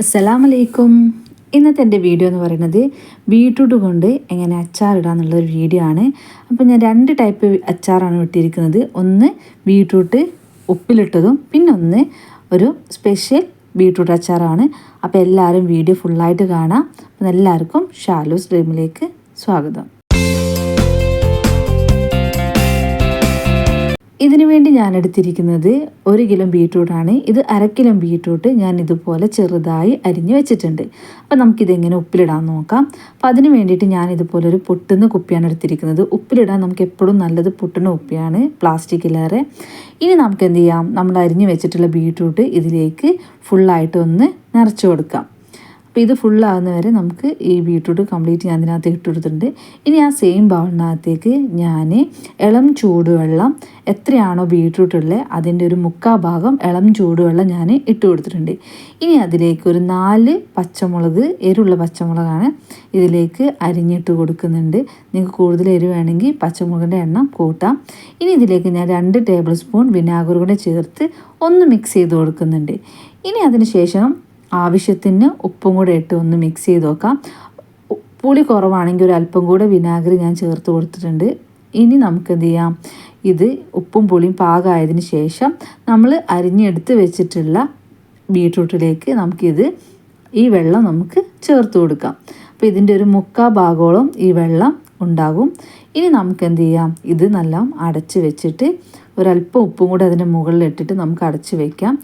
അസ്സലാമലൈക്കും. ഇന്നത്തെ എന്റെ വീഡിയോ എന്ന് പറയുന്നത് ബീട്രൂട്ട് കൊണ്ട് എങ്ങനെ അച്ചാർ ഇടുക എന്നുള്ളൊരു വീഡിയോ ആണ്. അപ്പോൾ ഞാൻ രണ്ട് ടൈപ്പ് അച്ചാറാണ് ഇട്ടിരിക്കുന്നത്. ഒന്ന് ബീട്രൂട്ട് ഉപ്പിലിട്ടതും പിന്നെ ഒന്ന് ഒരു സ്പെഷ്യൽ ബീട്രൂട്ട് അച്ചാറാണ്. അപ്പോൾ എല്ലാവരും വീഡിയോ ഫുള്ളായിട്ട് കാണാം. എല്ലാവർക്കും ഷാലൂസ് ഡ്രീമിലേക്ക് സ്വാഗതം. ഇതിനു വേണ്ടി ഞാൻ എടുത്തിരിക്കുന്നത് ഒരു കിലോ ബീട്രൂട്ടാണ് ഇത് അര കിലോ ബീട്രൂട്ട് ഞാൻ ഇതുപോലെ ചെറുതായി അരിഞ്ഞ് വെച്ചിട്ടുണ്ട്. അപ്പോൾ നമുക്കിതെങ്ങനെ ഉപ്പിലിടാൻ നോക്കാം. അപ്പോൾ അതിന് വേണ്ടിയിട്ട് ഞാൻ ഇതുപോലെ ഒരു പൊട്ടുന്ന കുപ്പിയാണ് എടുത്തിരിക്കുന്നത്. ഉപ്പിലിടാൻ നമുക്ക് എപ്പോഴും നല്ലത് പൊട്ടുന്ന കുപ്പിയാണ് പ്ലാസ്റ്റിക്കിലേറെ ഇനി നമുക്ക് എന്ത് ചെയ്യാം? നമ്മൾ അരിഞ്ഞ് വെച്ചിട്ടുള്ള ബീട്രൂട്ട് ഇതിലേക്ക് ഫുള്ളായിട്ട് ഒന്ന് നിറച്ചു കൊടുക്കാം. അപ്പോൾ ഇത് ഫുള്ളാകുന്ന വരെ നമുക്ക് ഈ ബീട്രൂട്ട് കംപ്ലീറ്റ് ഞാൻ അതിനകത്ത് ഇട്ടുകൊടുത്തിട്ടുണ്ട് ഇനി ആ സെയിം ബൗളിനകത്തേക്ക് ഞാൻ ഇളം ചൂടുവെള്ളം എത്രയാണോ ബീട്രൂട്ട് ഉള്ളത് അതിന്റെ ഒരു മുക്കാ ഭാഗം ഇളം ചൂടുവെള്ളം ഞാൻ ഇട്ട് കൊടുത്തിട്ടുണ്ട്. ഇനി അതിലേക്ക് ഒരു നാല് പച്ചമുളക് എരിവുള്ള പച്ചമുളകാണ് ഇതിലേക്ക് അരിഞ്ഞിട്ട് കൊടുക്കുന്നുണ്ട്. നിങ്ങൾക്ക് കൂടുതൽ എരിവാണെങ്കിൽ പച്ചമുളകിന്റെ എണ്ണം കൂട്ടാം. ഇനി ഇതിലേക്ക് ഞാൻ രണ്ട് ടേബിൾ സ്പൂൺ വിനാഗർ കൂടെ ചേർത്ത് ഒന്ന് മിക്സ് ചെയ്ത് കൊടുക്കുന്നുണ്ട്. ഇനി അതിന് ശേഷം ആവശ്യത്തിന് ഉപ്പും കൂടെ ഇട്ട് ഒന്ന് മിക്സ് ചെയ്ത് നോക്കാം. പുളി കുറവാണെങ്കിൽ ഒരു അല്പം കൂടെ വിനാഗിരി ഞാൻ ചേർത്ത് കൊടുത്തിട്ടുണ്ട്. ഇനി നമുക്ക് എന്ത് ചെയ്യാം? ഇത് ഉപ്പും പുളിയും പാകമായതിന് ശേഷം നമ്മൾ അരിഞ്ഞെടുത്ത് വെച്ചിട്ടുള്ള ബീട്രൂട്ടിലേക്ക് നമുക്കിത് ഈ വെള്ളം നമുക്ക് ചേർത്ത് കൊടുക്കാം. അപ്പോൾ ഇതിന്റെ ഒരു മുക്കാ ഭാഗോളം ഈ വെള്ളം ഉണ്ടാകും. ഇനി നമുക്ക് എന്ത് ചെയ്യാം? ഇത് നല്ല അടച്ച് വെച്ചിട്ട് ഒരല്പം ഉപ്പും കൂടി അതിന്റെ മുകളിൽ ഇട്ടിട്ട് നമുക്ക് അടച്ച് വെക്കാം.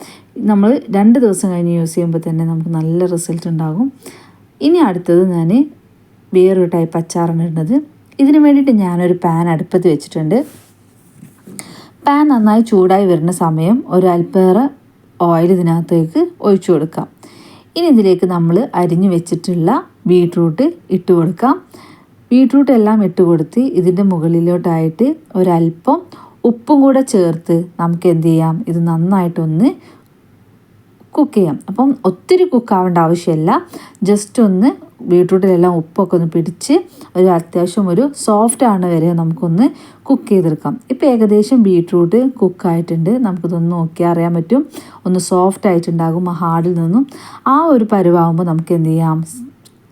നമ്മൾ രണ്ട് ദിവസം കഴിഞ്ഞ് യൂസ് ചെയ്യുമ്പോൾ തന്നെ നമുക്ക് നല്ല റിസൾട്ട് ഉണ്ടാകും. ഇനി അടുത്തത് ഞാൻ വേറൊരു ടൈപ്പ് അച്ചാറാണ് ഇടുന്നത്. ഇതിന് വേണ്ടിയിട്ട് ഞാനൊരു പാൻ അടുപ്പത്ത് വെച്ചിട്ടുണ്ട്. പാൻ നന്നായി ചൂടായി വരുന്ന സമയം ഒരു അല്പേറെ ഓയിൽ ഇതിനകത്തേക്ക് ഒഴിച്ചു കൊടുക്കാം. ഇനി ഇതിലേക്ക് നമ്മൾ അരിഞ്ഞു വെച്ചിട്ടുള്ള ബീട്രൂട്ട് ഇട്ട് കൊടുക്കാം. ബീട്രൂട്ട് എല്ലാം ഇട്ട് കൊടുത്ത് ഇതിന്റെ മുകളിലോട്ടായിട്ട് ഒരല്പം ഉപ്പും കൂടെ ചേർത്ത് നമുക്ക് എന്ത് ചെയ്യാം? ഇത് നന്നായിട്ടൊന്ന് കുക്ക് ചെയ്യാം. അപ്പം ഒത്തിരി കുക്കാവേണ്ട ആവശ്യമില്ല. ജസ്റ്റ് ഒന്ന് ബീട്രൂട്ടിലെല്ലാം ഉപ്പൊക്കെ ഒന്ന് പിടിച്ച് ഒരു അത്യാവശ്യം ഒരു സോഫ്റ്റ് ആണ് വരെ നമുക്കൊന്ന് കുക്ക് ചെയ്തെടുക്കാം. ഇപ്പോൾ ഏകദേശം ബീട്രൂട്ട് കുക്കായിട്ടുണ്ട് നമുക്കിതൊന്ന് നോക്കിയാൽ അറിയാൻ പറ്റും. ഒന്ന് സോഫ്റ്റ് ആയിട്ടുണ്ടാകും ആ ഹാർഡിൽ നിന്നും. ആ ഒരു പരുവാകുമ്പോൾ നമുക്ക് എന്ത് ചെയ്യാം?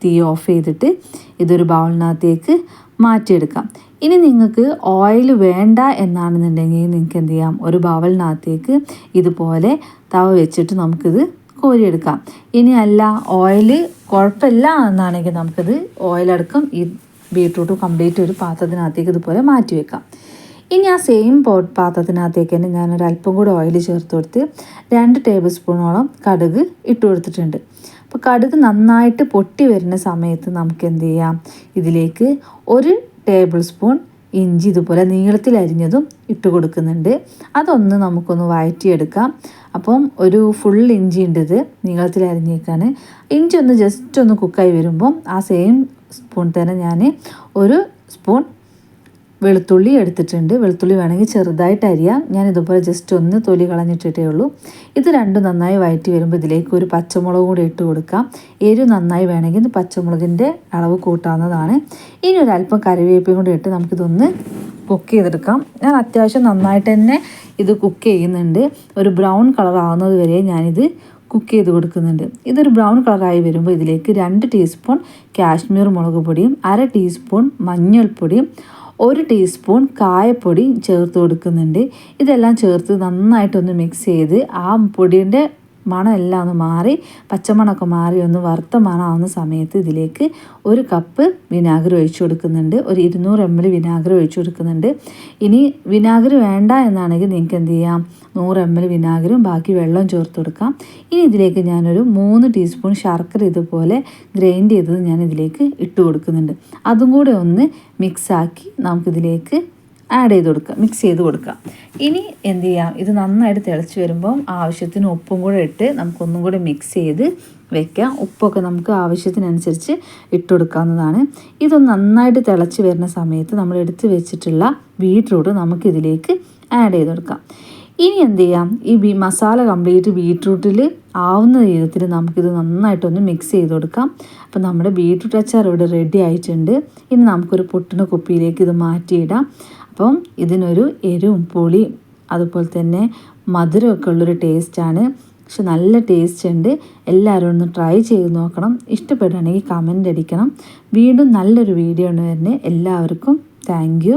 തീ ഓഫ് ചെയ്തിട്ട് ഇതൊരു ബൗളിനകത്തേക്ക് മാറ്റിയെടുക്കാം. ഇനി നിങ്ങൾക്ക് ഓയിൽ വേണ്ട എന്നാണെന്നുണ്ടെങ്കിൽ നിങ്ങൾക്ക് എന്ത് ചെയ്യാം? ഒരു ബൗളിനകത്തേക്ക് ഇതുപോലെ തവ വെച്ചിട്ട് നമുക്കിത് കോരിയെടുക്കാം. ഇനി അല്ല ഓയിൽ കുഴപ്പമില്ല എന്നാണെങ്കിൽ നമുക്കിത് ഓയിലടക്കം ഈ ബീട്രൂട്ട് കംപ്ലീറ്റ് ഒരു പാത്രത്തിനകത്തേക്ക് ഇതുപോലെ മാറ്റി വെക്കാം. ഇനി ആ സെയിം പോട്ട് പാത്രത്തിനകത്തേക്ക് തന്നെ ഞാനൊരു അല്പം കൂടി ഓയിൽ ചേർത്ത് കൊടുത്ത് രണ്ട് ടേബിൾ സ്പൂണോളം കടുക് ഇട്ട് കൊടുത്തിട്ടുണ്ട്. അപ്പോൾ കടുക് നന്നായിട്ട് പൊട്ടി വരുന്ന സമയത്ത് നമുക്ക് എന്ത് ചെയ്യാം? ഇതിലേക്ക് ഒരു ടേബിൾ സ്പൂൺ ഇഞ്ചി ഇതുപോലെ നീളത്തിൽ അരിഞ്ഞതും ഇട്ട് കൊടുക്കുന്നുണ്ട്. അതൊന്ന് നമുക്കൊന്ന് വഴറ്റിയെടുക്കാം അപ്പം ഒരു ഫുൾ ഇഞ്ചി ഉണ്ട് ഇത് നീളത്തിൽ അരിഞ്ഞേക്കാണ്. ഇഞ്ചി ഒന്ന് ജസ്റ്റ് ഒന്ന് കുക്കായി വരുമ്പം ആ സെയിം സ്പൂൺ തന്നെ ഞാൻ ഒരു സ്പൂൺ വെളുത്തുള്ളി എടുത്തിട്ടുണ്ട്. വെളുത്തുള്ളി വേണമെങ്കിൽ ചെറുതായിട്ട് അരിയാം. ഞാൻ ഇതുപോലെ ജസ്റ്റ് ഒന്ന് തൊലി കളഞ്ഞിട്ടിട്ടേ ഉള്ളൂ. ഇത് രണ്ടും നന്നായി വയറ്റി വരുമ്പോൾ ഇതിലേക്ക് ഒരു പച്ചമുളക് കൂടി ഇട്ട് കൊടുക്കാം. എരിവ് നന്നായി വേണമെങ്കിൽ പച്ചമുളകിന്റെ അളവ് കൂട്ടാവുന്നതാണ്. ഇനി ഒരല്പം കറിവേപ്പയും കൂടി ഇട്ട് നമുക്കിതൊന്ന് കുക്ക് ചെയ്തെടുക്കാം. ഞാൻ അത്യാവശ്യം നന്നായിട്ട് തന്നെ ഇത് കുക്ക് ചെയ്യുന്നുണ്ട്. ഒരു ബ്രൗൺ കളർ ആവുന്നത് വരെ ഞാനിത് കുക്ക് ചെയ്ത് കൊടുക്കുന്നുണ്ട്. ഇതൊരു ബ്രൗൺ കളറായി വരുമ്പോൾ ഇതിലേക്ക് രണ്ട് ടീസ്പൂൺ കാശ്മീർ മുളക് പൊടിയും അര ടീസ്പൂൺ മഞ്ഞൾപ്പൊടിയും ഒരു ടീസ്പൂൺ കായപ്പൊടി ചേർത്ത് കൊടുക്കുന്നുണ്ട്. ഇതെല്ലാം ചേർത്ത് നന്നായിട്ടൊന്ന് മിക്സ് ചെയ്ത് ആ പൊടിയുടെ മണമെല്ലാം ഒന്ന് മാറി പച്ചമണമൊക്കെ മാറി ഒന്ന് വറുത്ത മണമാവുന്ന സമയത്ത് ഇതിലേക്ക് ഒരു കപ്പ് വിനാഗിരി ഒഴിച്ചു കൊടുക്കുന്നുണ്ട്. ഒരു ഇരുന്നൂറ് എം എൽ വിനാഗിരി ഒഴിച്ചു കൊടുക്കുന്നുണ്ട്. ഇനി വിനാഗിരി വേണ്ട എന്നാണെങ്കിൽ നിങ്ങൾക്ക് എന്ത് ചെയ്യാം? നൂറ് എം എൽ വിനാഗിരും ബാക്കി വെള്ളം ചേർത്ത് കൊടുക്കാം. ഇനി ഇതിലേക്ക് ഞാനൊരു മൂന്ന് ടീസ്പൂൺ ശർക്കര ഇതുപോലെ ഗ്രൈൻഡ് ചെയ്തത് ഞാൻ ഇതിലേക്ക് ഇട്ട് കൊടുക്കുന്നുണ്ട്. അതും കൂടെ ഒന്ന് മിക്സാക്കി നമുക്കിതിലേക്ക് ആഡ് ചെയ്ത് കൊടുക്കുക മിക്സ് ചെയ്ത് കൊടുക്കുക. ഇനി എന്ത് ചെയ്യാം? ഇത് നന്നായിട്ട് തിളച്ച് വരുമ്പം ആവശ്യത്തിന് ഉപ്പും കൂടെ ഇട്ട് നമുക്കൊന്നും കൂടി മിക്സ് ചെയ്ത് വെക്കാം. ഉപ്പൊക്കെ നമുക്ക് ആവശ്യത്തിനനുസരിച്ച് ഇട്ട് കൊടുക്കാവുന്നതാണ്. ഇതൊന്ന് നന്നായിട്ട് തിളച്ച് വരുന്ന സമയത്ത് നമ്മൾ എടുത്ത് വെച്ചിട്ടുള്ള ബീട്രൂട്ട് നമുക്കിതിലേക്ക് ആഡ് ചെയ്ത് കൊടുക്കാം. ഇനി എന്ത് ചെയ്യാം? ഈ ബീ മസാല കംപ്ലീറ്റ് ബീട്രൂട്ടിൽ ആവുന്ന വിധത്തിൽ നമുക്കിത് നന്നായിട്ടൊന്ന് മിക്സ് ചെയ്ത് കൊടുക്കാം. അപ്പോൾ നമ്മുടെ ബീട്രൂട്ട് അച്ചാർ ഇവിടെ റെഡി ആയിട്ടുണ്ട്. ഇനി നമുക്കൊരു പൊട്ടിന കുപ്പിയിലേക്ക് ഇത് മാറ്റിയിടാം. അപ്പം ഇതിനൊരു എരിവും പുളിയും അതുപോലെ തന്നെ മധുരമൊക്കെ ഉള്ളൊരു ടേസ്റ്റാണ് പക്ഷെ നല്ല ടേസ്റ്റ് ഉണ്ട്. എല്ലാവരും ഒന്ന് ട്രൈ ചെയ്ത് നോക്കണം. ഇഷ്ടപ്പെടുകയാണെങ്കിൽ കമന്റ് അടിക്കണം. വീണ്ടും നല്ലൊരു വീഡിയോ ആണ് വരുന്നത്. എല്ലാവർക്കും താങ്ക്